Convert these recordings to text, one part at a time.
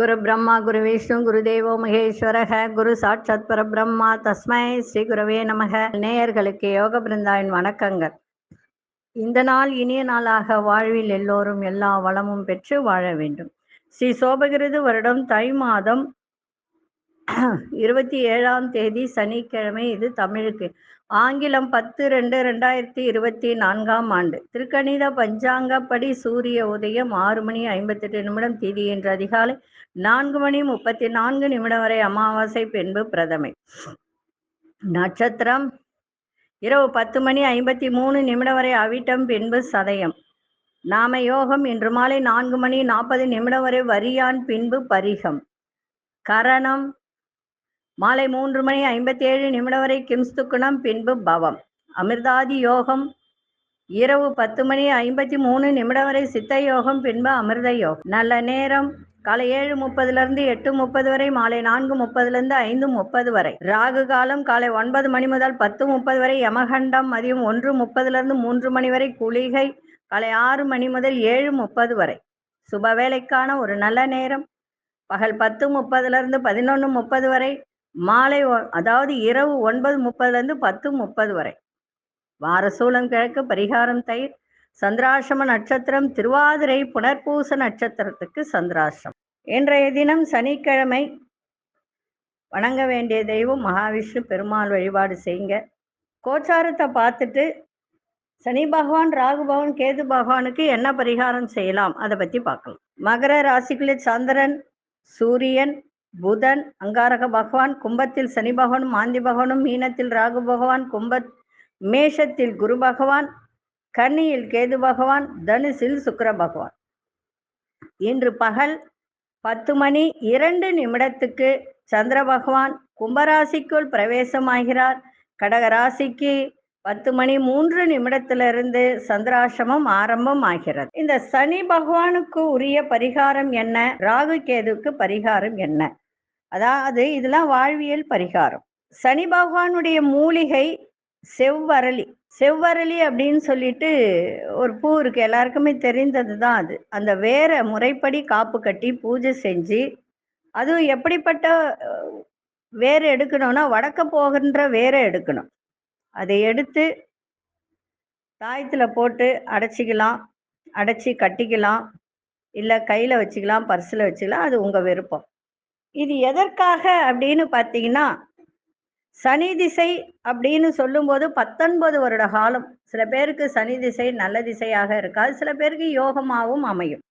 குரு பிரம்மா குரு விஷ்ணு குரு தேவோ மகேஸ்வரக குரு சாட்சாத் பரபிரம்மா தஸ்மை ஸ்ரீ குருவே நமக. நேயர்களுக்கு யோக பிருந்தாவின் வணக்கங்கள். இந்த நாள் இனிய நாளாக வாழ்வில் எல்லோரும் எல்லா வளமும் பெற்று வாழ வேண்டும். ஸ்ரீ சோபகிருது வருடம் தை மாதம் இருபத்தி ஏழாம் தேதி சனிக்கிழமை. இது தமிழுக்கு ஆங்கிலம் பத்து ரெண்டு ரெண்டாயிரத்தி இருபத்தி நான்காம் ஆண்டு. திருக்கணித பஞ்சாங்கப்படி சூரிய உதயம் ஆறு மணி ஐம்பத்தெட்டு நிமிடம் தீதி என்ற அதிகாலை நான்கு மணி முப்பத்தி நான்கு நிமிடம் வரை அமாவாசை பின்பு பிரதமை. நட்சத்திரம் இரவு பத்து மணி ஐம்பத்தி மூணு நிமிடம் வரை அவிட்டம் பின்பு சதயம். நாம யோகம் இன்று மாலை நான்கு மணி நாற்பது நிமிடம் வரை வரியான் பின்பு பரிகம். கரணம் மாலை மூன்று மணி ஐம்பத்தி ஏழு நிமிடம் வரை கிம்ஸ்துக்குணம் பின்பு பவம். அமிர்தாதி யோகம். இரவு பத்து மணி ஐம்பத்தி மூணு நிமிடம் வரை சித்த யோகம் பின்பு அமிர்த யோகம். நல்ல நேரம். காலை ஏழு முப்பதுலேருந்து எட்டு முப்பது வரை மாலை நான்கு முப்பதுலேருந்து ஐந்து முப்பது வரை. ராகு காலம் காலை ஒன்பது மணி முதல் பத்து முப்பது வரை யமகண்டம். மதியம் ஒன்று முப்பதுலேருந்து மூன்று மணி வரை குளிகை. காலை ஆறு மணி முதல் ஏழு முப்பது வரை. சுப வேலைக்கான ஒரு நல்ல நேரம். பகல் பத்து முப்பதுலேருந்து பதினொன்று முப்பது வரை மாலை அதாவது இரவு ஒன்பது முப்பதுல இருந்து பத்து முப்பது வரை. வாரசூலம் கிழக்கு பரிகாரம் தயிர் சந்திராசிரம நட்சத்திரம் திருவாதிரை புனர்பூச நட்சத்திரத்துக்கு சந்திராசிரம் இன்றைய தினம் சனிக்கிழமை. வணங்க வேண்டிய தெய்வம் மகாவிஷ்ணு பெருமாள் வழிபாடு செய்யுங்க. கோச்சாரத்தை பார்த்துட்டு சனி பகவான் ராகு பகவான் கேது பகவானுக்கு என்ன பரிகாரம் செய்யலாம் அதை பற்றி பார்க்கலாம். மகர ராசிகளில் சந்திரன் சூரியன் புதன் அங்காரக பகவான் கும்பத்தில் சனி பகவானும் மாந்தி பகவானும் மீனத்தில் ராகு பகவான் கும்ப மேஷத்தில் குரு பகவான் கன்னியில் கேது பகவான் தனுசில் சுக்கர பகவான். இன்று பகல் பத்து மணி இரண்டு நிமிடத்துக்கு சந்திர பகவான் கும்பராசிக்குள் பிரவேசமாகிறார். கடகராசிக்கு பத்து மணி மூன்று நிமிடத்திலிருந்து சந்திராசிரமம் ஆரம்பம் ஆகிறது. இந்த சனி பகவானுக்கு உரிய பரிகாரம் என்ன? ராகு கேதுக்கு பரிகாரம் என்ன? அதாவது இதெல்லாம் வாழ்வியல் பரிகாரம். சனி பகவானுடைய மூலிகை செவ்வரளி. செவ்வரளி அப்படின்னு சொல்லிட்டு ஒரு பூ இருக்கு. எல்லாருக்குமே தெரிந்தது தான் அது. அந்த வேரை முறைப்படி காப்பு கட்டி பூஜை செஞ்சு அதுவும் எப்படிப்பட்ட அஹ், வேர் எடுக்கணும்னா வடக்க போகின்ற வேரை எடுக்கணும். அதை எடுத்து தாயத்தில் போட்டு அடைச்சிக்கலாம். அடைச்சி கட்டிக்கலாம். இல்லை கையில் வச்சுக்கலாம் பர்ஸில் வச்சுக்கலாம். அது உங்கள் விருப்பம். இது எதற்காக அப்படின்னு பார்த்தீங்கன்னா சனி திசை அப்படின்னு சொல்லும்போது பத்தொன்பது வருட காலம். சில பேருக்கு சனி திசை நல்ல திசையாக இருக்காது. சில பேருக்கு யோகமாகவும் அமையும்.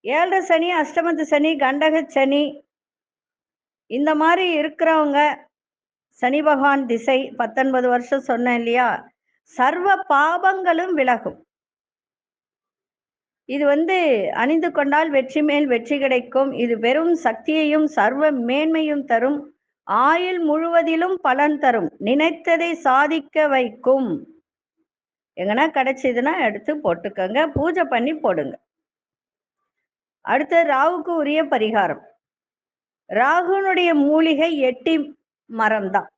ஏழரை சனி அஷ்டமத்து சனி கண்டக சனி இந்த மாதிரி இருக்கிறவங்க சனி பகவான் திசை பத்தொன்பது வருஷம் சொன்னேன் இல்லையா? சர்வ பாபங்களும் விலகும். இது வந்து அணிந்து கொண்டால் வெற்றி மேல் வெற்றி கிடைக்கும். இது வெறும் சக்தியையும் சர்வ மேன்மையும் தரும். ஆயுள் முழுவதிலும் பலன் தரும். நினைத்ததை சாதிக்க வைக்கும். எங்கன்னா கிடைச்சதுன்னா எடுத்து போட்டுக்கோங்க. பூஜை பண்ணி போடுங்க. அடுத்து ராகுக்கு உரிய பரிகாரம். ராகுனுடைய மூலிகை எட்டி மரம் தான்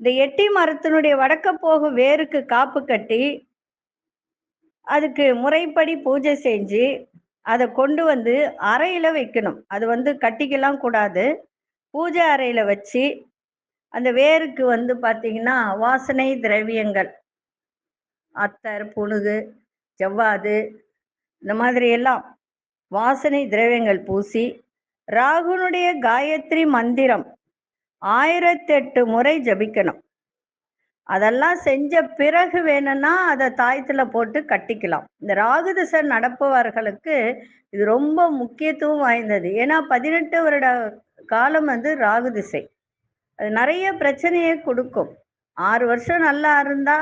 இந்த எட்டி மரத்தினுடைய வடக்க போகும் வேருக்கு காப்பு கட்டி அதுக்கு முறைப்படி பூஜை செஞ்சு அதை கொண்டு வந்து அறையில வைக்கணும். அது வந்து கட்டிக்கலாம் கூடாது. பூஜை அறையில வச்சு அந்த வேருக்கு வந்து பார்த்தீங்கன்னா வாசனை திரவியங்கள் அத்தர் புணுகு ஜவ்வாது இந்த மாதிரி எல்லாம் வாசனை திரவியங்கள் பூசி ராகுனுடைய காயத்ரி மந்திரம் ஆயிரத்தெட்டு முறை ஜபிக்கணும். அதெல்லாம் செஞ்ச பிறகு வேணும்னா அதை தாயத்துல போட்டு கட்டிக்கலாம். இந்த ராகு நடப்பவர்களுக்கு இது ரொம்ப முக்கியத்துவம் வாய்ந்தது. ஏன்னா பதினெட்டு வருட காலம் வந்து ராகு திசை அது நிறைய பிரச்சனையை கொடுக்கும். ஆறு வருஷம் நல்லா இருந்தா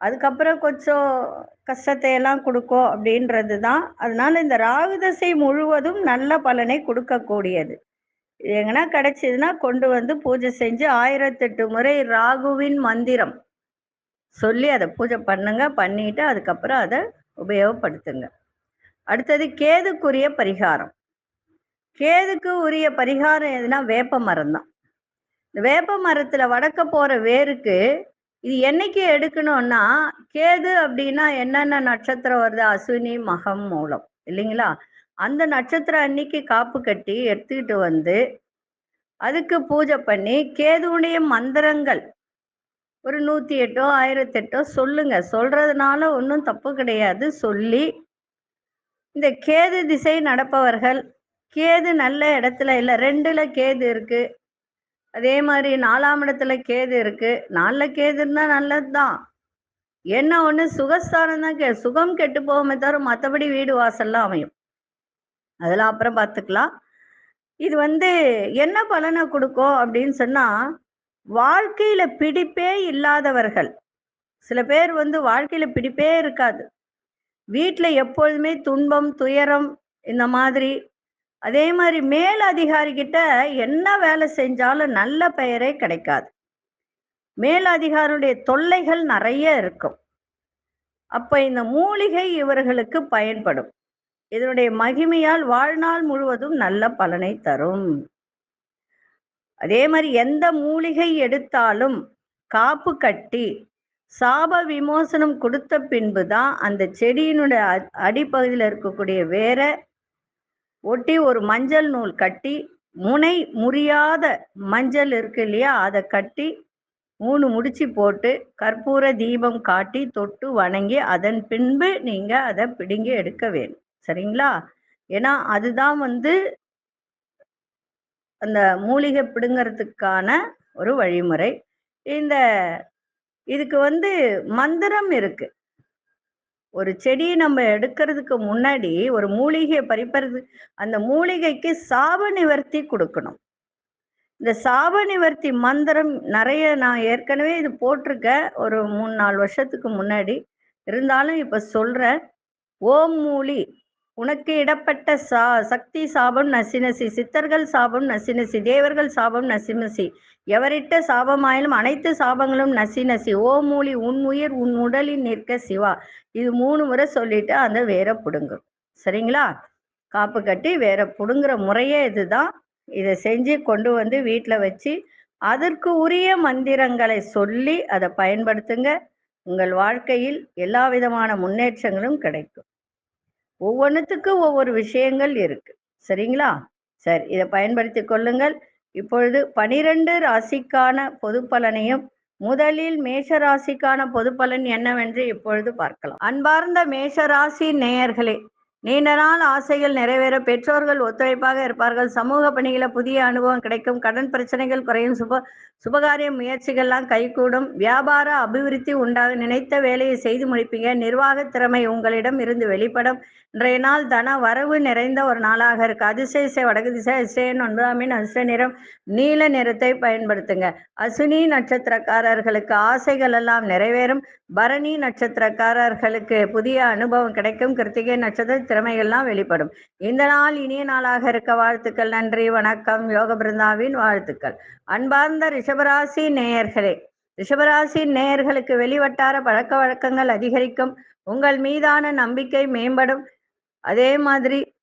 அதுக்கப்புறம் கொஞ்சம் கஷ்டத்தை எல்லாம் கொடுக்கும் அப்படின்றது தான் அதனால இந்த ராகு திசை முழுவதும் நல்ல பலனை கொடுக்கக்கூடியது. எங்கன்னா கிடைச்சதுன்னா கொண்டு வந்து பூஜை செஞ்சு ஆயிரத்தெட்டு முறை ராகுவின் மந்திரம். சொல்லி அதை பூஜை பண்ணுங்க பண்ணிட்டு அதுக்கப்புறம் அதை உபயோகப்படுத்துங்க. அடுத்தது கேதுக்குரிய பரிகாரம். கேதுக்கு உரிய பரிகாரம் எதுனா வேப்ப மரம் தான். இந்த வேப்ப மரத்துல வடக்க போற வேருக்கு இது என்னைக்கு எடுக்கணும்னா கேது அப்படின்னா என்னென்ன நட்சத்திரம் வருது? அஸ்வினி மகம் மூலம். இல்லைங்களா? அந்த நட்சத்திரம் அன்னைக்கு காப்பு கட்டி எடுத்துக்கிட்டு வந்து அதுக்கு பூஜை பண்ணி கேதுவுடைய மந்திரங்கள் ஒரு நூத்தி எட்டோ ஆயிரத்தி எட்டோ சொல்லுங்க. சொல்றதுனால ஒன்றும் தப்பு கிடையாது. சொல்லி இந்த கேது திசை நடப்பவர்கள் கேது நல்ல இடத்துல இல்லை ரெண்டுல கேது இருக்கு. அதே மாதிரி நாலாம் இடத்துல கேது இருக்கு. நாலில் கேது இருந்தா நல்லதுதான். என்ன ஒன்று சுகஸ்தானம் தான் கே சுகம் கெட்டு போகாம தவிர மற்றபடி வீடு வாசல்லாம் அமையும். அதெல்லாம் அப்புறம் பார்த்துக்கலாம். இது வந்து என்ன பலனை கொடுக்கும் அப்படின்னு சொன்னா வாழ்க்கையில பிடிப்பே இல்லாதவர்கள். சில பேர் வந்து வாழ்க்கையில பிடிப்பே இருக்காது. வீட்டுல எப்பொழுதுமே துன்பம் துயரம் இந்த மாதிரி. அதே மாதிரி மேல் அதிகாரிகிட்ட என்ன வேலை செஞ்சாலும் நல்ல பெயரே கிடைக்காது. மேல் அதிகாரியுடைய தொல்லைகள் நிறைய இருக்கும். அப்ப இந்த மூலிகை இவர்களுக்கு பயன்படும். இதனுடைய மகிமையால் வாழ்நாள் முழுவதும் நல்ல பலனை தரும். அதே மாதிரி எந்த மூலிகை எடுத்தாலும் காப்பு கட்டி சாப விமோசனம் கொடுத்த பின்பு தான் அந்த செடியினுடைய அ- அடிப்பகுதியில் இருக்கக்கூடிய வேற ஒட்டி ஒரு மஞ்சள் நூல் கட்டி முனை முறியாத மஞ்சள் இருக்கு இல்லையா? அதை கட்டி மூணு முடிச்சு போட்டு கற்பூர தீபம் காட்டி தொட்டு வணங்கி அதன் பின்பு நீங்க அதை பிடுங்கி எடுக்க வேணும் சரிங்களா? ஏன்னா அதுதான் வந்து அந்த மூலிகை பிடுங்கிறதுக்கான ஒரு வழிமுறை. இந்த இதுக்கு வந்து மந்திரம் இருக்கு. ஒரு செடியை நம்ம எடுக்கிறதுக்கு முன்னாடி ஒரு மூலிகையை பறிப்பறது அந்த மூலிகைக்கு சாப நிவர்த்தி கொடுக்கணும். இந்த சாப நிவர்த்தி மந்திரம் நிறைய நான் ஏற்கனவே இது போட்டிருக்கேன். ஒரு மூணு நாலு வருஷத்துக்கு முன்னாடி. இருந்தாலும் இப்ப சொல்றேன். ஓம் மூலி. உனக்கு இடப்பட்ட சா சக்தி சாபம் நசினசி சித்தர்கள் சாபம் நசினசி தேவர்கள் சாபம் நசினசி. எவரிட்ட சாபமாயிலும் அனைத்து சாபங்களும் நசி நசி ஓ மூலி உன் உயிர் உன் உடலில் நிற்க சிவா. இது மூணு முறை சொல்லிட்டு அந்த வேற புடுங்கும். சரிங்களா? காப்பு கட்டி வேற புடுங்குற முறையே இதுதான். இதை செஞ்சு கொண்டு வந்து வீட்டில் வச்சு அதற்கு உரிய மந்திரங்களை சொல்லி அதை பயன்படுத்துங்க. உங்கள் வாழ்க்கையில் எல்லா விதமான முன்னேற்றங்களும் கிடைக்கும். ஒவ்வொன்றுத்துக்கும் ஒவ்வொரு விஷயங்கள் இருக்கு. சரிங்களா? சரி இதை பயன்படுத்தி கொள்ளுங்கள். இப்பொழுது பனிரெண்டு ராசிக்கான பொது பலனையும் முதலில் மேஷ ராசிக்கான பொது பலன் என்னவென்று இப்பொழுது பார்க்கலாம். அன்பார்ந்த மேஷ ராசி நேயர்களே நீண்ட நாள் ஆசைகள் நிறைவேற பெற்றோர்கள் ஒத்துழைப்பாக இருப்பார்கள். சமூக பணிகளை புதிய அனுபவம் கிடைக்கும். கடன் பிரச்சனைகள் குறையும். சுப சுபகாரிய முயற்சிகள்லாம் கைகூடும். வியாபார அபிவிருத்தி உண்டாக நினைத்த வேலையை செய்து முடிப்பீங்க. நிர்வாக திறமை உங்களிடம் இருந்து வெளிப்படும். இன்றைய நாள் தன வரவு நிறைந்த ஒரு நாளாக இருக்கு. அதிசய வடக்கு திசை அதிசயன் ஒன்பதாம் மீன் அதிர்ஷ்ட நிறம் நீல நிறத்தை பயன்படுத்துங்க. அசுனி நட்சத்திரக்காரர்களுக்கு ஆசைகள் எல்லாம் நிறைவேறும். பரணி நட்சத்திரக்காரர்களுக்கு புதிய அனுபவம் கிடைக்கும். கிருத்திகை நட்சத்திர திறமைகள்லாம் வெளிப்படும். இந்த நாள் இனிய நாளாக இருக்க வாழ்த்துக்கள் நன்றி வணக்கம். யோக பிருந்தாவின் வாழ்த்துக்கள். அன்பார்ந்த ரிஷபராசி நேயர்களே ரிஷபராசி நேயர்களுக்கு வெளிவட்டார பழக்க வழக்கங்கள் அதிகரிக்கும். உங்கள் மீதான நம்பிக்கை மேம்படும். அதே மாதிரி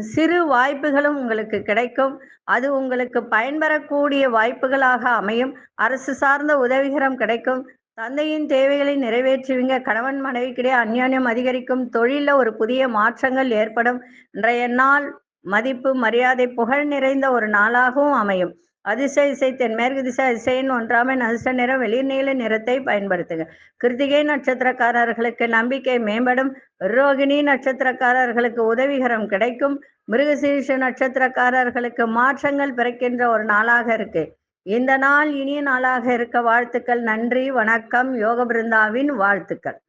சிறு வாய்ப்புகளும் உங்களுக்கு கிடைக்கும். அது உங்களுக்கு பயன்பெறக்கூடிய வாய்ப்புகளாக அமையும். அரசு சார்ந்த உதவிகரம் கிடைக்கும். தந்தையின் தேவைகளை நிறைவேற்றுவீங்க. கணவன் மனைவிக்கிடையே அந்யோன்யம் அதிகரிக்கும். தொழில ஒரு புதிய மாற்றங்கள் ஏற்படும். இன்றைய நாள் மதிப்பு மரியாதை புகழ் நிறைந்த ஒரு நாளாகவும் அமையும். அதிசய இசை தென்மேற்கு திசை இசையின் ஒன்றாமன் அதிர்ஷ்ட நிறம் வெளிர் நிறத்தை பயன்படுத்துங்க கிருத்திகை நட்சத்திரக்காரர்களுக்கு நம்பிக்கை மேம்படும். ரோகிணி நட்சத்திரக்காரர்களுக்கு உதவிகரம் கிடைக்கும். மிருகசீரிஷ நட்சத்திரக்காரர்களுக்கு மாற்றங்கள் பிறக்கின்ற ஒரு நாளாக இருக்கு. இந்த நாள் இனிய நாளாக இருக்க வாழ்த்துக்கள் நன்றி வணக்கம் யோக பிருந்தாவின் வாழ்த்துக்கள்.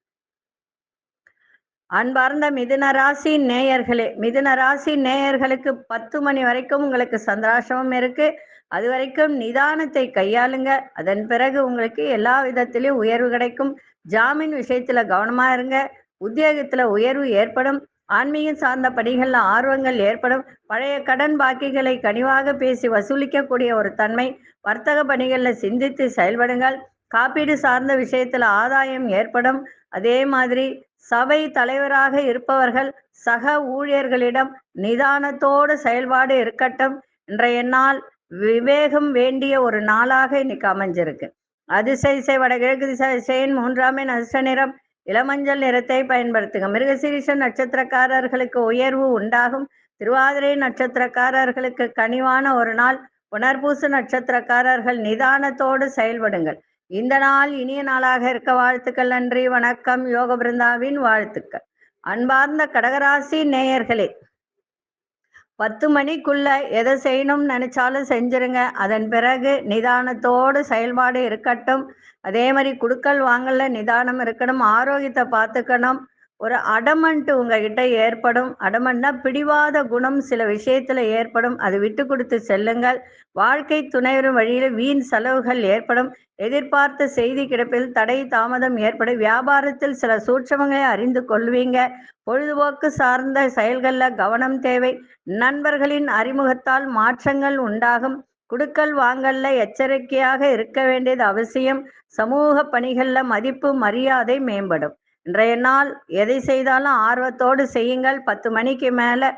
அன்பார்ந்த மிதுன ராசி நேயர்களே மிதுன ராசி நேயர்களுக்கு பத்து மணி வரைக்கும் உங்களுக்கு சந்திராசிரமம் இருக்கு. அது வரைக்கும் நிதானத்தை கையாளுங்க. அதன் பிறகு உங்களுக்கு எல்லா விதத்திலையும் உயர்வு கிடைக்கும். ஜாமீன் விஷயத்துல கவனமா இருங்க. உத்தியோகத்துல உயர்வு ஏற்படும். ஆன்மீகம் சார்ந்த பணிகளில் ஆர்வங்கள் ஏற்படும். பழைய கடன் பாக்கிகளை கனிவாக பேசி வசூலிக்கக்கூடிய ஒரு தன்மை வர்த்தக பணிகளில் சிந்தித்து செயல்படுங்கள். காப்பீடு சார்ந்த விஷயத்தில் ஆதாயம் ஏற்படும். அதே மாதிரி சபை தலைவராக இருப்பவர்கள் சக ஊழியர்களிடம் நிதானத்தோடு செயல்பாடு இருக்கட்டும். இன்றைய நாள் விவேகம் வேண்டிய ஒரு நாளாக இன்னைக்கு அமைஞ்சிருக்கு. அதிசய வடகிழக்கு திசை திசையின் மூன்றாம் எண் அதிர்ஷ்ட நிறம் இளமஞ்சள் நிறத்தை பயன்படுத்துங்க மிருகசீரிஷ நட்சத்திரக்காரர்களுக்கு உயர்வு உண்டாகும். திருவாதிரை நட்சத்திரக்காரர்களுக்கு கனிவான ஒரு நாள். புனர்பூச நட்சத்திரக்காரர்கள் நிதானத்தோடு செயல்படுங்கள். இந்த நாள் இனிய நாளாக இருக்க வாழ்த்துக்கள் நன்றி. வணக்கம். யோக பிருந்தாவின் வாழ்த்துக்கள். அன்பார்ந்த கடகராசி நேயர்களே பத்து மணிக்குள்ள எதை செய்யணும்னு நினைச்சாலும் செஞ்சிருங்க. அதன் பிறகு நிதானத்தோடு செயல்பாடு இருக்கட்டும். அதே மாதிரி குடுக்கல் வாங்கல நிதானம் இருக்கணும். ஆரோக்கியத்தை பார்த்துக்கணும். ஒரு அடமன்ட்டு உங்ககிட்ட ஏற்படும். அடமன்னா பிடிவாத குணம் சில விஷயத்துல ஏற்படும். அது விட்டு கொடுத்து செல்லுங்கள். வாழ்க்கை துணைவரும் வழியில வீண் செலவுகள் ஏற்படும். எதிர்பார்த்த செய்தி கிடப்பில் தடை தாமதம் ஏற்படும் வியாபாரத்தில் சில சூட்சமங்களை அறிந்து கொள்வீங்க. பொழுதுபோக்கு சார்ந்த செயல்களில் கவனம் தேவை. நண்பர்களின் அறிமுகத்தால் மாற்றங்கள் உண்டாகும். குடுக்கல் வாங்கல்ல எச்சரிக்கையாக இருக்க வேண்டியது அவசியம். சமூக பணிகளில் மதிப்பு மரியாதை மேம்படும். இன்றைய நாள் எதை செய்தாலும் ஆர்வத்தோடு செய்யுங்கள். பத்து மணிக்கு மேலே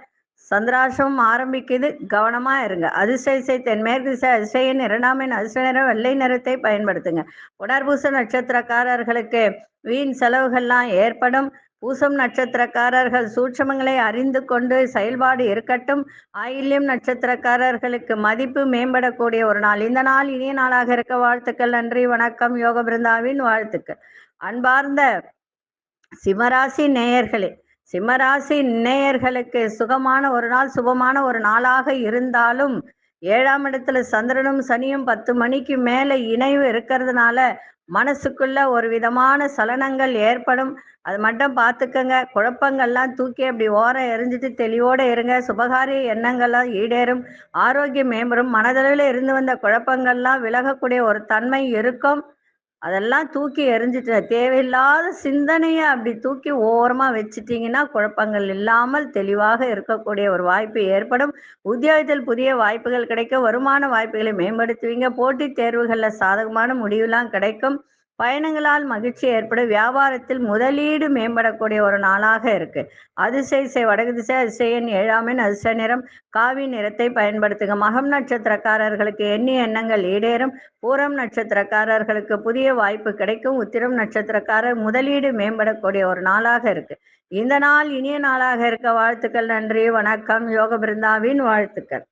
சந்திராசம் ஆரம்பிக்குது. கவனமா இருங்க. அதிசய தென்மேற்கு திசை அதிசயின் இரண்டாமின் அதிசய நிறம் வெள்ளை நிறத்தை பயன்படுத்துங்க. புனர்பூச நட்சத்திரக்காரர்களுக்கு வீண் செலவுகள்லாம் ஏற்படும். பூசம் நட்சத்திரக்காரர்கள் சூட்சமங்களை அறிந்து கொண்டு செயல்பாடு இருக்கட்டும். ஆயில்யம் நட்சத்திரக்காரர்களுக்கு மதிப்பு மேம்படக்கூடிய ஒரு நாள். இந்த நாள் இனிய நாளாக இருக்க வாழ்த்துக்கள். நன்றி வணக்கம். யோக பிருந்தாவின் வாழ்த்துக்கள். அன்பார்ந்த சிம்மராசி நேயர்களே சிம்மராசி நேயர்களுக்கு சுகமான ஒரு நாள் சுபமான ஒரு நாளாக இருந்தாலும் ஏழாம் இடத்துல சந்திரனும் சனியும் பத்து மணிக்கு மேல இணைவு இருக்கிறதுனால மனசுக்குள்ள ஒரு விதமான சலனங்கள் ஏற்படும். அது மட்டும் பார்த்துக்கங்க. குழப்பங்கள்லாம் தூக்கி அப்படி ஓரம் எரிஞ்சிட்டு தெளிவோட இருங்க. சுபகாரிய எண்ணங்கள்லாம் ஈடேறும். ஆரோக்கியம் மேம்படும். மனதளவில் இருந்து வந்த குழப்பங்கள்லாம் விலகக்கூடிய ஒரு தன்மை இருக்கும். அதெல்லாம் தூக்கி எறிஞ்சிட்டு தேவையில்லாத சிந்தனையை அப்படி தூக்கி ஓரமாக வச்சுட்டிங்கன்னா குழப்பங்கள் இல்லாமல் தெளிவாக இருக்கக்கூடிய ஒரு வாய்ப்பு ஏற்படும். உத்தியோகத்தில் புதிய வாய்ப்புகள் கிடைக்கும் வருமான வாய்ப்புகளை மேம்படுத்துவீங்க. போட்டித் தேர்வுகளில் சாதகமான முடிவுலாம் கிடைக்கும். பயணங்களால் மகிழ்ச்சி ஏற்படும் வியாபாரத்தில் முதலீடு மேம்படக்கூடிய ஒரு நாளாக இருக்கு. அதிசய செய் வடகு திசை அதிசயன் ஏழாமின் அதிசய நிறம் காவி நிறத்தை பயன்படுத்துங்க. மகம் நட்சத்திரக்காரர்களுக்கு எண்ணிய எண்ணங்கள் ஈடேறும். பூரம் நட்சத்திரக்காரர்களுக்கு புதிய வாய்ப்பு கிடைக்கும். உத்திரம் நட்சத்திரக்காரர் முதலீடு மேம்படக்கூடிய ஒரு நாளாக இருக்கு. இந்த நாள் இனிய நாளாக இருக்க வாழ்த்துக்கள் நன்றி வணக்கம். யோக பிருந்தாவின் வாழ்த்துக்கள்.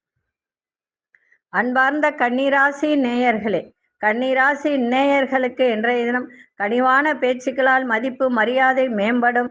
அன்பார்ந்த கன்னிராசி நேயர்களே கன்னிராசி நேயர்களுக்கு இன்றைய தினம் கனிவான பேச்சுக்களால் மதிப்பு மரியாதை மேம்படும்.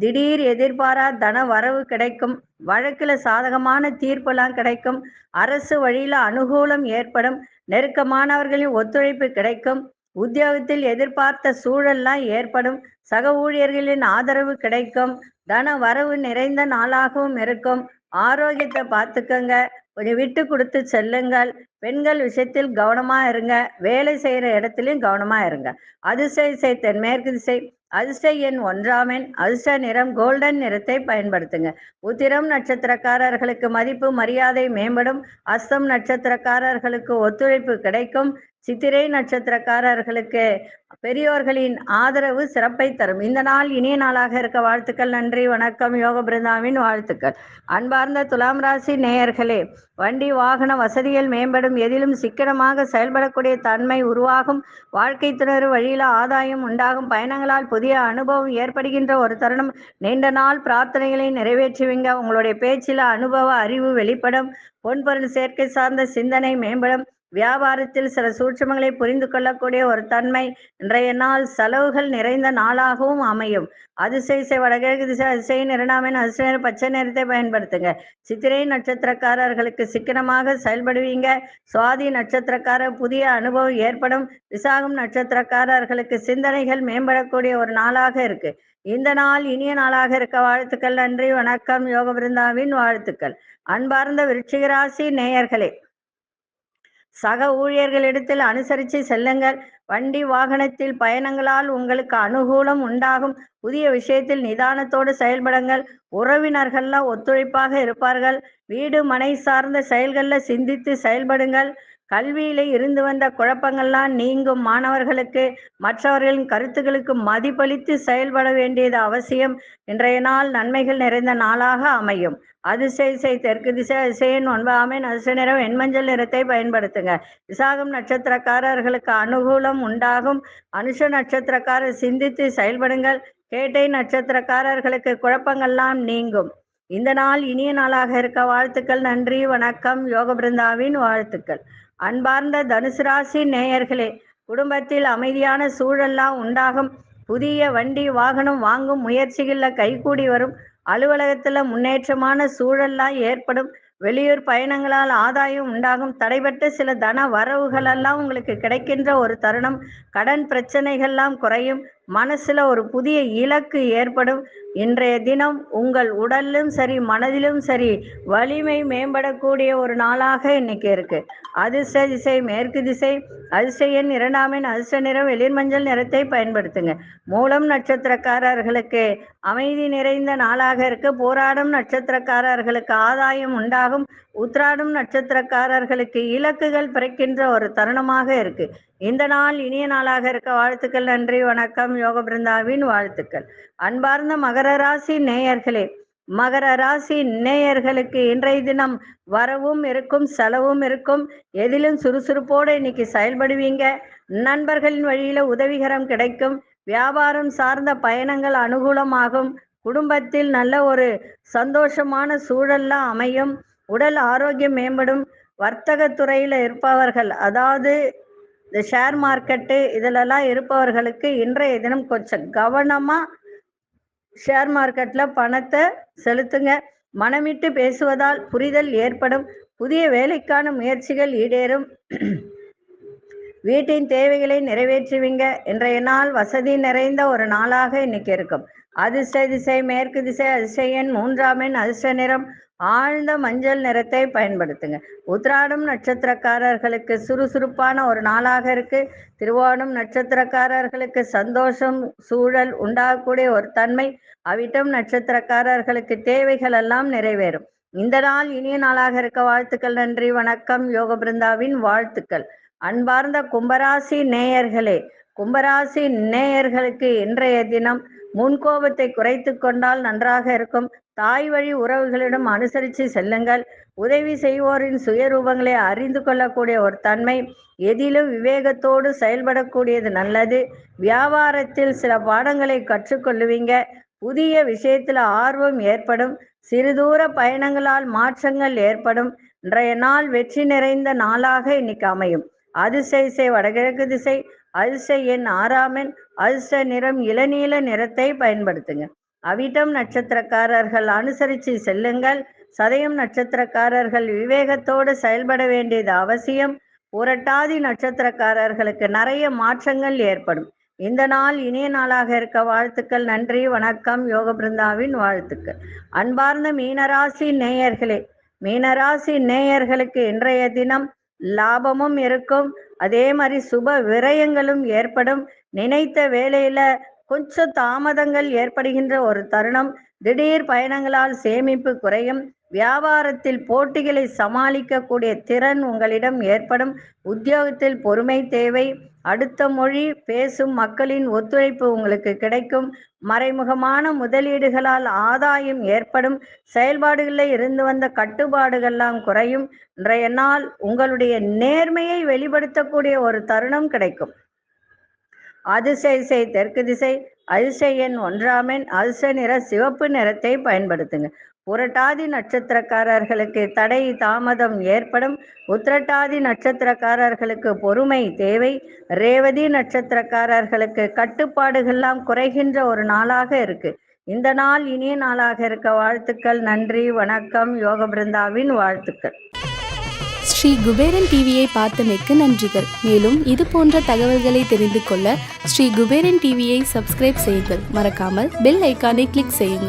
திடீர் எதிர்பாரா தன வரவு கிடைக்கும். வழக்கில் சாதகமான தீர்ப்பெல்லாம் கிடைக்கும். அரசு வழியில அனுகூலம் ஏற்படும். நெருக்கமானவர்களின் ஒத்துழைப்பு கிடைக்கும். உத்தியோகத்தில் எதிர்பார்த்த சூழல்லாம் ஏற்படும். சக ஊழியர்களின் ஆதரவு கிடைக்கும். தன வரவு நிறைந்த நாளாகவும் இருக்கும். ஆரோக்கியத்தை பார்த்துக்கங்க. கொஞ்சம் விட்டு கொடுத்து செல்லுங்கள். பெண்கள் விஷயத்தில் கவனமா இருங்க. வேலை செய்யற இடத்துலயும் கவனமா இருங்க. அதிர்ஷ்ட இசை தென்மேற்கு திசை அதிர்ஷ்ட எண் ஒன்றாம் எண் அதிர்ஷ்ட நிறம் கோல்டன் நிறத்தை பயன்படுத்துங்க. உத்திரம் நட்சத்திரக்காரர்களுக்கு மதிப்பு மரியாதை மேம்படும். அஸ்தம் நட்சத்திரக்காரர்களுக்கு ஒத்துழைப்பு கிடைக்கும். சித்திரை நட்சத்திரக்காரர்களுக்கு பெரியோர்களின் ஆதரவு சிறப்பை தரும். இந்த நாள் இனிய நாளாக இருக்க வாழ்த்துக்கள் நன்றி வணக்கம். யோக பிருந்தாவின் வாழ்த்துக்கள். அன்பார்ந்த துலாம் ராசி நேயர்களே வண்டி வாகன வசதிகள் மேம்படும். எதிலும் சிக்கனமாக செயல்படக்கூடிய தன்மை உருவாகும். வாழ்க்கை துணர் வழியில் ஆதாயம் உண்டாகும். பயணங்களால் புதிய அனுபவம் ஏற்படுகின்ற ஒரு தருணம். நீண்ட நாள் பிரார்த்தனைகளை நிறைவேற்றுவீங்க. உங்களுடைய பேச்சில் அனுபவ அறிவு வெளிப்படும். பொன்பொருள் சேர்க்கை சார்ந்த சிந்தனை மேம்படும். வியாபாரத்தில் சில சூட்சமங்களை புரிந்து கொள்ளக்கூடிய ஒரு தன்மை இன்றைய நாள் செலவுகள் நிறைந்த நாளாகவும் அமையும். அதிசய வடகிழக்கு திசை அதிசயின் இரண்டாமின் அதிசய பச்சை நேரத்தை பயன்படுத்துங்க. சித்திரை நட்சத்திரக்காரர்களுக்கு சிக்கனமாக செயல்படுவீங்க. சுவாதி நட்சத்திரக்காரர் புதிய அனுபவம் ஏற்படும். விசாகம் நட்சத்திரக்காரர்களுக்கு சிந்தனைகள் மேம்படக்கூடிய ஒரு நாளாக இருக்கு. இந்த நாள் இனிய நாளாக இருக்க வாழ்த்துக்கள் நன்றி வணக்கம். யோக பிருந்தாவின் வாழ்த்துக்கள். அன்பார்ந்த விருட்சிகராசி நேயர்களே சக ஊழியர்களிடத்தில் அனுசரித்து செல்லுங்கள். வண்டி வாகனத்தில் பயணங்களால் உங்களுக்கு அனுகூலம் உண்டாகும். புதிய விஷயத்தில் நிதானத்தோடு செயல்படுங்கள். உறவினர்கள்லாம் ஒத்துழைப்பாக இருப்பார்கள். வீடு மனை சார்ந்த செயல்களில் சிந்தித்து செயல்படுங்கள். கல்வியில இருந்து வந்த குழப்பங்கள்லாம் நீங்கும் மாணவர்களுக்கு மற்றவர்களின் கருத்துக்களுக்கு மதிப்பளித்து செயல்பட வேண்டியது அவசியம். இன்றைய நாள் நன்மைகள் நிறைந்த நாளாக அமையும். அதிசை இசை தெற்கு திசை அதிசயன் ஒன்பதாமே அதிசய நிறம் வெண்மஞ்சள் நிறத்தை பயன்படுத்துங்க. விசாகம் நட்சத்திரக்காரர்களுக்கு அனுகூலம் உண்டாகும். அனுஷ நட்சத்திரக்காரர் சிந்தித்து செயல்படுங்கள். கேட்டை நட்சத்திரக்காரர்களுக்கு குழப்பங்கள்லாம் நீங்கும். இந்த நாள் இனிய நாளாக இருக்க வாழ்த்துக்கள் நன்றி வணக்கம் யோக பிருந்தாவின் வாழ்த்துக்கள். அன்பார்ந்த தனுசு ராசி நேயர்களே குடும்பத்தில் அமைதியான சூழல்லாம் உண்டாகும். புதிய வண்டி வாகனம் வாங்கும் முயற்சிகளில் கைகூடி வரும். அலுவலகத்தில் முன்னேற்றமான சூழல்லாம் ஏற்படும். வெளியூர் பயணங்களால் ஆதாயம் உண்டாகும். தடைபட்ட சில தன வரவுகளெல்லாம் உங்களுக்கு கிடைக்கின்ற ஒரு தருணம். கடன் பிரச்சனைகள்லாம் குறையும். மனசுல ஒரு புதிய இலக்கு ஏற்படும். இன்றைய தினம் உங்கள் உடலிலும் சரி மனதிலும் சரி வலிமை மேம்படக்கூடிய ஒரு நாளாக இன்னைக்கு இருக்கு. அதிர்ஷ்ட திசை மேற்கு திசை அதிசயன் இரண்டாமின் அதிர்ஷ்ட நிறம் வெளிர்மஞ்சள் நிறத்தை பயன்படுத்துங்க. மூலம் நட்சத்திரக்காரர்களுக்கு அமைதி நிறைந்த நாளாக இருக்கு. போராடும் நட்சத்திரக்காரர்களுக்கு ஆதாயம் உண்டாகும். உத்ராடும் நட்சத்திரக்காரர்களுக்கு இலக்குகள் பிறக்கின்ற ஒரு தருணமாக இருக்கு. இந்த நாள் இனிய நாளாக இருக்க வாழ்த்துக்கள் நன்றி வணக்கம் யோக பிருந்தாவின் வாழ்த்துக்கள். அன்பார்ந்த மகர ராசி நேயர்களே மகர ராசி நேயர்களுக்கு இன்றைய தினம் வரவும் இருக்கும் செலவும் இருக்கும். எதிலும் சுறுசுறுப்போடு இன்னைக்கு செயல்படுவீங்க. நண்பர்களின் வழியில உதவிகரம் கிடைக்கும். வியாபாரம் சார்ந்த பயணங்கள் அனுகூலமாகும். குடும்பத்தில் நல்ல ஒரு சந்தோஷமான சூழல்லாம் அமையும். உடல் ஆரோக்கியம் மேம்படும் வர்த்தக துறையில இருப்பவர்கள் அதாவது இந்த ஷேர் மார்க்கெட்டு இதிலெல்லாம் இருப்பவர்களுக்கு இன்றைய தினம் கொஞ்சம் கவனமா ஷேர் மார்க்கெட்ல பணத்தை செலுத்துங்க. மனமிட்டு பேசுவதால் புரிதல் ஏற்படும். புதிய வேலைக்கான முயற்சிகள் ஈடேறும். வீட்டின் தேவைகளை நிறைவேற்றுவீங்க. இன்றைய நாள் வசதி நிறைந்த ஒரு நாளாக இன்னைக்கு இருக்கும். அதிர்ஷ்ட திசை மேற்கு திசை அதிசயன் மூன்றாம் எண் அதிர்ஷ்ட நிறம். ஆழ்ந்த மஞ்சள் நிறத்தை பயன்படுத்துங்க. உத்ராடம் நட்சத்திரக்காரர்களுக்கு சுறுசுறுப்பான ஒரு நாளாக இருக்கு. திருவோணம் நட்சத்திரக்காரர்களுக்கு சந்தோஷம் சூழல் உண்டாகக்கூடிய ஒரு தன்மை. அவிட்டம் நட்சத்திரக்காரர்களுக்கு தேவைகள் எல்லாம் நிறைவேறும். இந்த நாள் இனிய நாளாக இருக்க வாழ்த்துக்கள் நன்றி வணக்கம். யோக பிருந்தாவின் வாழ்த்துக்கள். அன்பார்ந்த கும்பராசி நேயர்களே கும்பராசி நேயர்களுக்கு இன்றைய தினம் முன்கோபத்தை குறைத்து கொண்டால் நன்றாக இருக்கும். தாய் வழி உறவுகளிடம் அனுசரித்து செல்லுங்கள். உதவி செய்வோரின் சுயரூபங்களை அறிந்து கொள்ளக்கூடிய ஒரு தன்மை எதிலும் விவேகத்தோடு செயல்படக்கூடியது நல்லது. வியாபாரத்தில் சில பாடங்களை கற்றுக்கொள்ளுவீங்க. புதிய விஷயத்தில் ஆர்வம் ஏற்படும். சிறுதூர பயணங்களால் மாற்றங்கள் ஏற்படும். இன்றைய நாள் வெற்றி நிறைந்த நாளாக இன்னைக்கு அமையும். அதிசய வடகிழக்கு திசை அல்ச எண் ஆறாம் அல்ச நிறம் இளநீல நிறத்தை பயன்படுத்துங்க. அவிட்டம் நட்சத்திரக்காரர்கள் அனுசரித்து செல்லுங்கள். சதயம் நட்சத்திரக்காரர்கள் விவேகத்தோடு செயல்பட வேண்டியது அவசியம். புரட்டாதி நட்சத்திரக்காரர்களுக்கு நிறைய மாற்றங்கள் ஏற்படும். இந்த நாள் இனிய நாளாக இருக்க வாழ்த்துக்கள். நன்றி வணக்கம். யோக பிருந்தாவின் வாழ்த்துக்கள். அன்பார்ந்த மீனராசி நேயர்களே மீனராசி நேயர்களுக்கு இன்றைய தினம் லாபமும் இருக்கும். அதே மாதிரி சுப விரயங்களும் ஏற்படும். நினைத்த வேலையில கொஞ்சம் தாமதங்கள் ஏற்படுகின்ற ஒரு தருணம். திடீர் பயணங்களால் சேமிப்பு குறையும். வியாபாரத்தில் போட்டிகளை சமாளிக்கக்கூடிய திறன் உங்களிடம் ஏற்படும். உத்தியோகத்தில் பொறுமை தேவை அடுத்த மொழி பேசும் மக்களின் ஒத்துழைப்பு உங்களுக்கு கிடைக்கும். மறைமுகமான முதலீடுகளால் ஆதாயம் ஏற்படும். செயல்பாடுகளில் இருந்து வந்த கட்டுப்பாடுகள்லாம் குறையும். இன்றைய நாள் உங்களுடைய நேர்மையை வெளிப்படுத்தக்கூடிய ஒரு தருணம் கிடைக்கும். அதிசைசை தெற்கு திசை அதிசய எண் ஒன்றாம் எண் நிற சிவப்பு நிறத்தை பயன்படுத்துங்க. புரட்டாதி நட்சத்திரக்காரர்களுக்கு தடை தாமதம் ஏற்படும். உத்திரட்டாதி நட்சத்திரக்காரர்களுக்கு பொறுமை தேவை. ரேவதி நட்சத்திரக்காரர்களுக்கு கட்டுப்பாடுகள்லாம் குறைகின்ற ஒரு நாளாக இருக்கு. இந்த நாள் இனிய நாளாக இருக்க வாழ்த்துக்கள். நன்றி வணக்கம். யோக பிருந்தாவின் வாழ்த்துக்கள். ஸ்ரீ குபேரன் டிவியை பார்த்தமைக்கு நன்றிகள். மேலும் இது போன்ற தகவல்களை தெரிந்து கொள்ள ஸ்ரீ குபேரன் டிவியை சப்ஸ்கிரைப் செய்யுங்கள். மறக்காமல் பெல் ஐக்கானை கிளிக் செய்யுங்கள்.